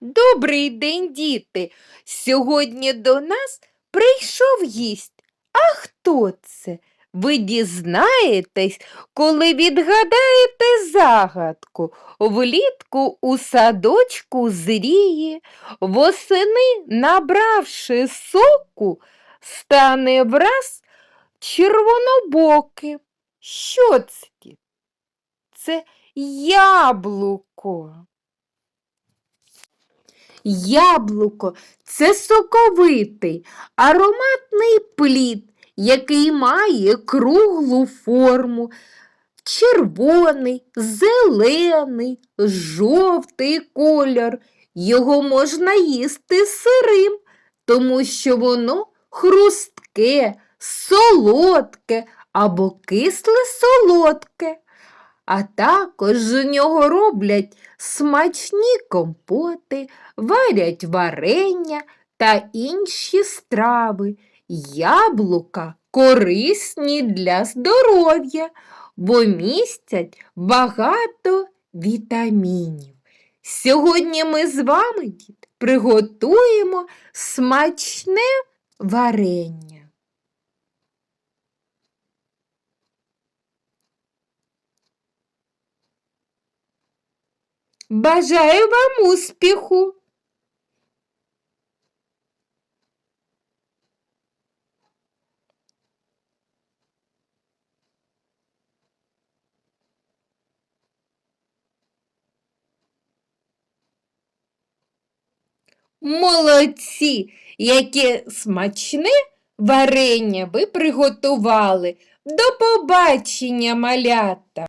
Добрий день, діти. Сьогодні до нас прийшов гість. А хто це? Ви дізнаєтесь, коли відгадаєте загадку. Влітку у садочку зріє, восени, набравши соку, стане враз червонобоким. Що це? Це яблуко. Яблуко це соковитий, ароматний плід, який має круглу форму, червоний, зелений, жовтий колір. Його можна їсти сирим, тому що воно хрустке, солодке або кисле солодке. А також з нього роблять смачні компоти, варять варення та інші страви. Яблука корисні для здоров'я, бо містять багато вітамінів. Сьогодні ми з вами, діти, приготуємо смачне варення. Бажаю вам успіху! Молодці, яке смачне варення ви приготували. До побачення, малята!